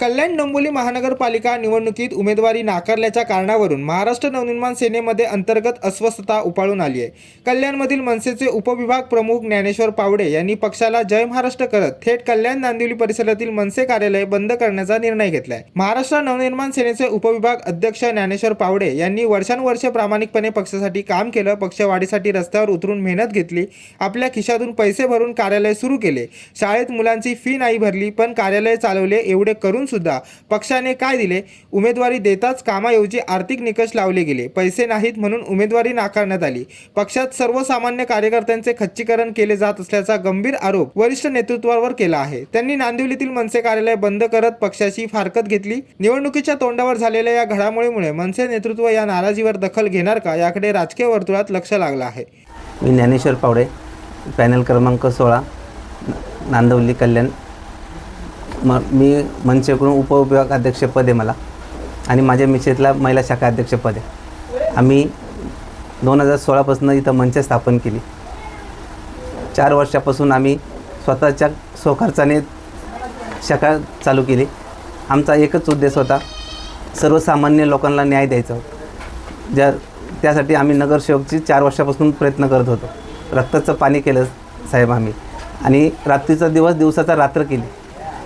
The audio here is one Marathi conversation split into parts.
कल्याण डोंबिवली महानगरपालिका निवडणुकीत उमेदवारी नाकारल्याच्या कारणावरून महाराष्ट्र नवनिर्माण सेनेमध्ये अंतर्गत अस्वस्थता उपाळून आली आहे. कल्याणमधील मनसेचे उपविभाग प्रमुख ज्ञानेश्वर पावडे यांनी पक्षाला जय महाराष्ट्र करत थेट कल्याण नांदिवली परिसरातील मनसे कार्यालय बंद करण्याचा निर्णय घेतलाय. महाराष्ट्र नवनिर्माण सेनेचे उपविभाग अध्यक्ष ज्ञानेश्वर पावडे यांनी वर्षानुवर्षे प्रामाणिकपणे पक्षासाठी काम केलं पक्षवाढीसाठी रस्त्यावर उतरून मेहनत घेतली आपल्या खिशातून पैसे भरून कार्यालय सुरू केले. शाळेत मुलांची फी नाही भरली पण कार्यालय चालवले एवढे करून सुद्धा. पक्षाने काय दिले? उमेदवारी देताच कामाऐवजी आर्थिक निकष लावले गेले. पैसे नाहीत म्हणून उमेदवारी नाकारण्यात आली. पक्षात सर्वसामान्य कार्यकर्त्यांचे खच्चीकरण केले जात असल्याचा गंभीर आरोप वरिष्ठ नेतृत्वावर केला आहे. त्यांनी नांदिवलीतील मनसे कार्यालय बंद करत पक्षाची फारकत घेतली. निवडणुकीच्या तोंडावर झालेल्या या घडामोडीमुळे मनसे नेतृत्व या नाराजीवर दखल घेणार का? याकडे राजकीय वर्तुळात लक्ष लागलं आहे. मी ज्ञानेश्वर पावडे पॅनल क्रमांक सोळा नांदवली कल्याण मग मी मनसेकडून उपविभाग अध्यक्षपद आहे मला आणि माझ्या मिसेसला महिला शाखा अध्यक्षपद. आहे आम्ही दोन हजार सोळापासून इथं मंच स्थापन केली. चार वर्षापासून आम्ही स्वतःच्या स्वखर्चाने शाखा चालू केली. आमचा एकच उद्देश होता सर्वसामान्य लोकांना न्याय द्यायचा होता. ज्या त्यासाठी आम्ही नगरसेवकची चार वर्षापासून प्रयत्न करत होतो. रक्ताचं पाणी केलं साहेब आम्ही. आणि रात्रीचा दिवस दिवसाचा रात्र केली.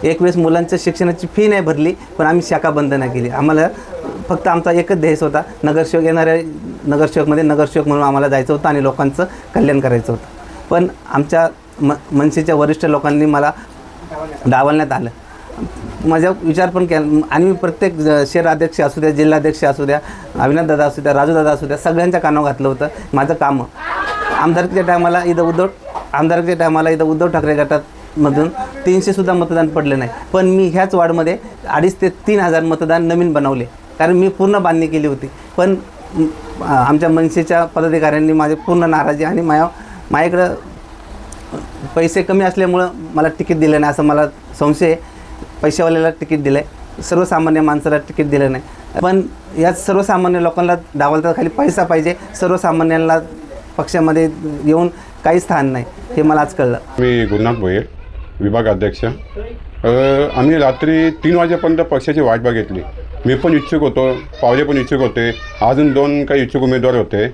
एक वेळेस मुलांच्या शिक्षणाची फी नाही भरली पण आम्ही शाखा बंद नाही केली. आम्हाला फक्त आमचा एकच ध्येय होता. नगरसेवक येणाऱ्या नगरसेवकमध्ये नगरसेवक म्हणून आम्हाला जायचं होतं आणि लोकांचं कल्याण करायचं होतं. पण आमच्या म मनसेच्या वरिष्ठ लोकांनी मला डावलण्यात आलं. माझा विचार पण केला. आणि मी प्रत्येक शहर अध्यक्ष असू द्या जिल्हाध्यक्ष असू द्या अविनाथ दादा असू द्या राजू दादा असू द्या सगळ्यांच्या कानावर घातलं होतं. माझं काम आमदारकीच्या टायमाला इथं उद्धव आमदारकीच्या टायमाला इथं उद्धव ठाकरे गटात मधून तीनशेसुद्धा मतदान पडले नाही. पण मी ह्याच वार्डमध्ये अडीच ते तीन हजार मतदान नवीन बनवले. कारण मी पूर्ण बांधणी केली होती. पण आमच्या मनसेच्या पदाधिकाऱ्यांनी माझी पूर्ण नाराजी आणि माया माझ्याकडं पैसे कमी असल्यामुळं मला तिकीट दिलं नाही असं मला संशय आहे. पैशावाल्याला तिकीट दिलं आहे सर्वसामान्य माणसाला तिकीट दिलं नाही. पण यात सर्वसामान्य लोकांना डावलता खाली पैसा पाहिजे. सर्वसामान्यांना पक्षामध्ये येऊन काही स्थान नाही. हे मला आज कळलं. मी गुरुनाथ भोये विभाग अध्यक्ष. आम्ही रात्री तीन वाजेपर्यंत पक्षाची वाट बघितली. मी पण इच्छुक होतो पावले पण इच्छुक होते. अजून दोन काही इच्छुक उमेदवार होते.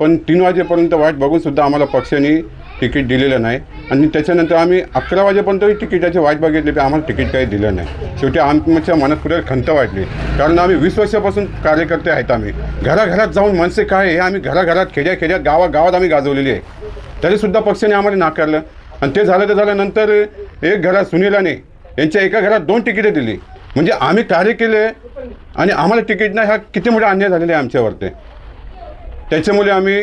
पण तीन वाजेपर्यंत वाट बघूनसुद्धा आम्हाला पक्षाने तिकीट दिलेलं नाही. आणि त्याच्यानंतर आम्ही अकरा वाजेपर्यंत तिकिटाची वाट बघितली पण आम्हाला तिकीट काही दिलं नाही. शेवटी आमच्या मनात पुढे खंत वाटली. कारण आम्ही वीस वर्षापासून कार्यकर्ते आहेत आम्ही. घराघरात जाऊन मनसे काय आहे हे आम्ही घराघरात खेड्या खेड्यात गावागावात आम्ही गाजवलेली आहे. तरीसुद्धा पक्षाने आम्हाला नाकारलं. आणि ते झालं तर झाल्यानंतर एक घरात सुनीलाने यांच्या एका घरात दोन तिकिटे दिली. म्हणजे आम्ही कार्य केले आणि आम्हाला तिकीट नाही हा किती मोठा अन्याय झालेला आहे आमच्यावरती. त्याच्यामुळे आम्ही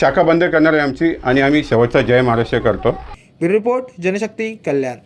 शाखा बंद करणार आहे आमची आणि आम्ही शेवटचा जय महाराष्ट्र करतो. रिपोर्ट जनशक्ती कल्याण.